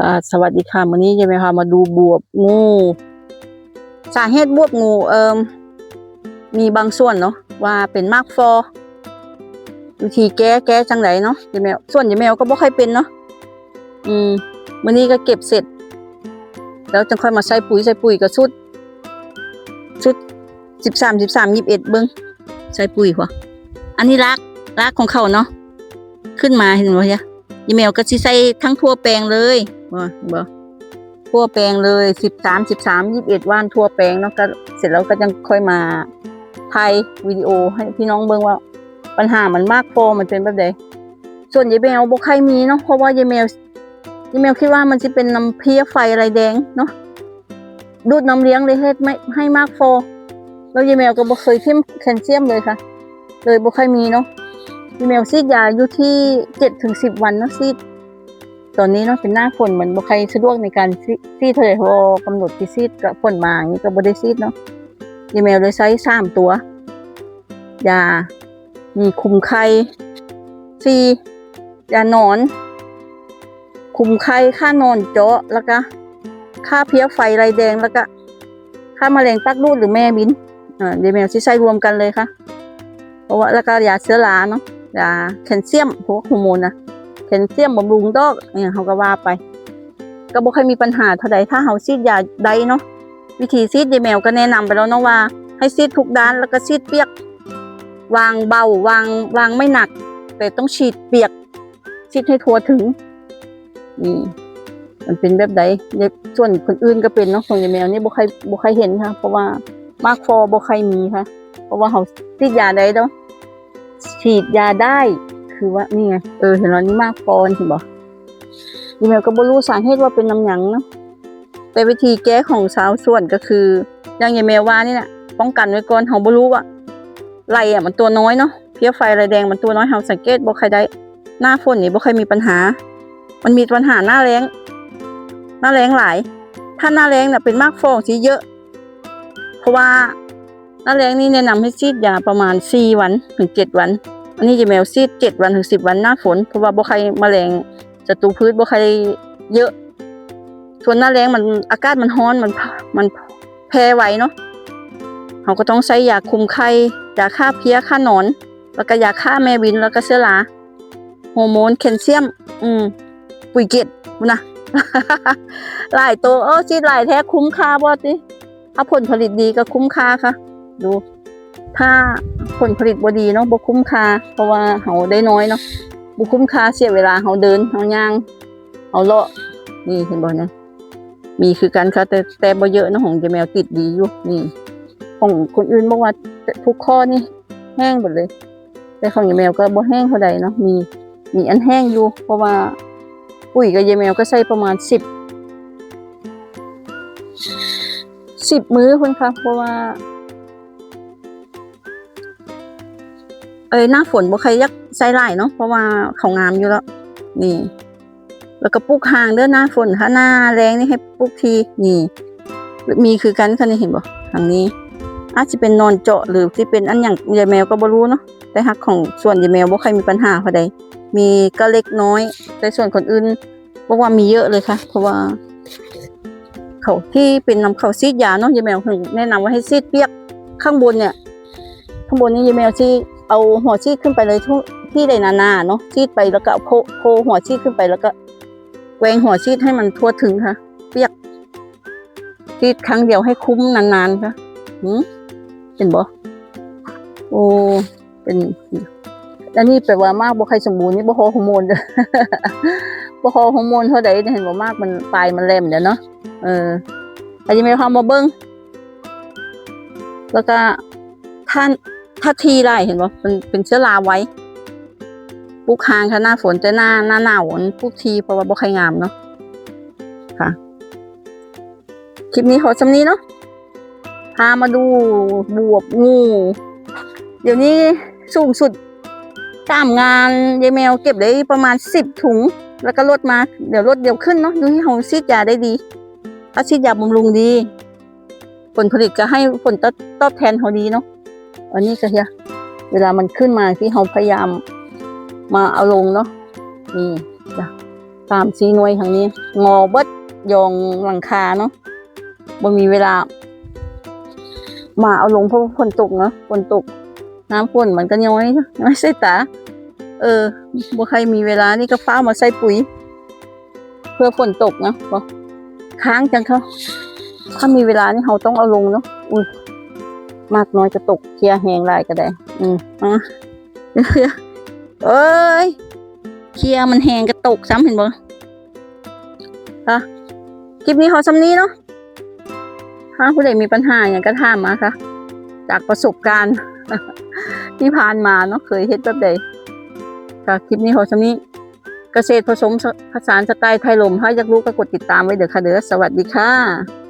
ค่ะสวัสดีค่ะวันนี้จะไปพามาดูบวบงู สาเหตุบวบงูเอิมมีบางส่วนเนาะว่าเป็นมากฟอวิธีแก้แก้จังไรเนาะยายแมวส่วนยายแมวก็บ่ค่อยเป็นเนาะอืมวันนี้ก็เก็บเสร็จ แล้วจะค่อยมาใส่ปุ๋ยใส่ปุ๋ยก็สุดสุดสิบสามสิบสามยิบเอ็ดเบิ้งใส่ปุ๋ยหัวอันนี้รากรากของเขาเนาะขึ้นมาเห็นไหมยะอีเมลก็สิใส่ทั้งทั่วแปลงเลย บ่บ่ทั่วแปลงเลยสิบสามสิบสามยี่สิบเอ็ดวันทั่วแปลงเนาะก็เสร็จแล้วก็ยังค่อยมาถ่ายวิดีโอให้พี่น้องเบิ่งว่า ปัญหามันมากพอมันเป็นแบบใดส่วนยายแมวบ่ใครมีเนาะเพราะว่ายายแมวยายแมวคิดว่ามันจะเป็นน้ำเพี้ยไฟอะไรแดงเนาะดูดน้ำเลี้ยงเลยให้ไม่ให้มากพอแล้วยายแมวก็บ่เคยเทียมแคลเซียมเลยค่ะ เลยบ่ใครมีเนาะอีเมลซีดยาอยู่ที่เจ็ดถึงสิบวันเนาะซีด ตอนนี้เนาะเป็นหน้าฝนเหมือนบใครสะดวกในการซีซีดเท่าไหร่เพราะว่ากำหนดที่ซีดกับฝนมาอย่างนี้ก็บ่ได้ซีดเนาะอีเมลเลยใช้สามตัวยามีคุมไข่ซียานอน คุมไข่ค่านอนเจาะแล้วก็ค่าเพี้ยไฟไรแดงแล้วก็ค่าแมลงปักรูดหรือแม่บินอ่าอีเมลที่ใช้รวมกันเลยค่ะ เพราะว่าแล้วก็ยาเชื้อราเนาะยาแคลเซียมพวกฮอร์โมนนะ แคลเซียมบำรุงดอกเนี่ยเขาก็ว่าไป ก็บ่ค่อยมีปัญหาเท่าใดถ้าเฮาซีดยาใดเนาะวิธีซีดยายแมวก็แนะนำไปแล้วเนาะว่า ให้ซีดทุกด้านแล้วก็ซีดเปียก วางเบาวางวางไม่หนัก แต่ต้องฉีดเปียกซีดให้ทั่วถึงนี่มันเป็นแบบใดในส่วนคนอื่นก็เป็นเนาะของยายแมวนี่บ่ใครบ่ใครเห็นค่ะ เพราะว่ามากฟอบ่ใครมีค่ะ เพราะว่าเขาฉีดยาได้เนาะฉีดยาได้ คือว่านี่ไงเออเห็นแล้วนี่มากฟอนเห็นบ่ยีเมลก็บรู้สาเหตุว่าเป็นน้ำหยังเนาะแต่วิธีแก้ของสาวส่วนก็คือ อย่างยีเมลว่านี่แหละป้องกันไว้ก่อนเขาบรู้ว่าไรอะมันตัวน้อยเนาะเพี้ยไฟไรแดงมันตัวน้อยเขาสังเกตบ่ใครได้ หน้าฝนนี่บ่เคยมีปัญหา มันมีปัญหาหน้าแรงหน้าแรงหลาย ถ้าหน้าแรงเนี่ยเป็นมากฟองสีเยอะ เพราะว่าหน้าแรงนี่แนะนำให้ซีดยาประมาณ4วันถึง7วัน อันนี้จะแมวซีด7วันถึง10วันหน้าฝน เพราะว่าบ่ใครแมลงศัตรูพืชบ่ใครเยอะ ส่วนหน้าแรงมันอากาศมันร้อนมันมันแพร่ไวเนาะเขาก็ต้องใช้ยาคุมไข้ยาฆ่าเพี้ยฆ่าหนอน แล้วก็ยาฆ่าแมวินแล้วก็เชื้อราฮอร์โมนแคลเซียม อืม ปุ๋ยเกล็ดนะหลายตัวเออซีดหลายแท้คุ้มค่าบ่ติถ้าผลผลิตดีก็คุ้มค่าค่ะ ดู ถ้า ผลผลิตบ่ดีเนาะบ่คุ้มค่าเพราะว่าเฮาได้น้อยเนาะบ่คุ้มค่าเสียเวลาเฮาเดินเฮาย่างเฮาเลาะนี่เห็นบ่เนี่ยมีคือกันค่ะแต่แต่บ่เยอะเนาะของเจแมวติดดีอยู่นี่ ของคนอื่นบอกว่าทุกข้อนี่แห้งหมดเลย แต่ของเจแมวก็บ่แห้งเท่าใดเนาะมีมีอันแห้งอยู่ เพราะว่าปุ๋ยกับเยแมวก็ใส่ประมาณ10สิบมื้อคุณคะเพราะว่า เอ้ยหน้าฝนบ่ใครยักใส่หลายเนาะเพราะว่าเขางามอยู่แล้ว นี่ แล้วก็ปลูกห่างเด้อหน้าฝนถ้าหน้าแรงนี่ให้ปลูกทีนี่ มีคือกันค่ะนี่เห็นบ่ทางนี้ อาจจะเป็นนอนเจาะหรือที่เป็นอันอย่างยายแมวก็บ่รู้เนาะแต่ฮักของส่วนยายแมวบ่ใครมีปัญหาพอใดมีก็เล็กน้อย แต่ส่วนคนอื่นบอกว่ามีเยอะเลยค่ะ เพราะว่า เขาที่เป็นนำเขาซีดยาเนาะยายแมวถึงแนะนำว่าให้ซีดเปียกข้างบนเนี่ย ข้างบนนี้ยายแมวที่ เอาหัวซีดขึ้นไปเลยที่ใดนานาเนาะซีดไปแล้วก็โพโพหัวซีดขึ้นไปแล้วก็แวงหัวซีดให้มันทั่วถึงค่ะ เปียกซีดครั้งเดียวให้คุ้มนานๆค่ะหืมเป็นบ่โอ้เป็นอันนี้แปลว่ามากบ่ใครสมบูรณ์นี่บ่ฮอร์โมนเด้อบ่ฮอร์โมนเท่าใดเห็นบ่มากมันปลายมันแหลมเดี๋ยวเนาะเอออาจจะมีความมาเบิ้งแล้วก็ท่าน ถ้าทีไรเห็นบ่เป็นเป็นเชื้อราไว้ปลูกคางค่ะหน้าฝนแต่หน้าหน้าหนาวปลูกทีเพราะว่าบ่ใครงามเนาะค่ะ คลิปนี้ขอสำนี้เนาะพามาดูบวบงู เดี๋ยวนี้สูงสุดตามงานยายแมวเก็บได้ประมาณสิบถุง แล้วก็ลดมา เดี๋ยวลดเดี๋ยวขึ้นเนาะดูที่เขาซีดยาได้ดี ถ้าฉีดยาบำรุงดี ผลผลิตก็ให้ผลตอบตอบแทนเขาดีเนาะ อันนี้ก็เฮียเวลามันขึ้นมาที่เขาพยายามมาเอาลงเนาะนี่จ้ะสามสีหน่วยทางนี้ งอเบิดยองหลังคาเนาะบ่มีเวลา มาเอาลงเพราะฝนตกเนาะฝนตก น้ำฝนมันก็ย้อยน้อยใส่ตา เออบ่ใครมีเวลานี่ก็ฟ้ามาใส่ปุ๋ย เพื่อฝนตกเนาะค้างจังเขาถ้ามีเวลานี่เราต้องเอาลงเนาะอุ้ย มากน้อยก็ตกเคลียร์แหงลายก็ได้ อืมอะเอ้ยเคลียร์มันแหงก็ตกซ้ำเห็นบ่ค่ะคลิปนี้ขาซ้ำนี้เนาะถ้าผู้ใดมีปัญหาอย่างก็ถามมาค่ะ จากประสบการณ์ ที่ผ่านมาเนาะเคยเฮ็ดแบบใดค่ะคลิปนี้ขาซ้ำนี้ เกษตรผสมผสานสไตล์ไทยลมถ้าอยากรู้ก็กดติดตามไว้เด้อค่ะเด้อสวัสดีค่ะ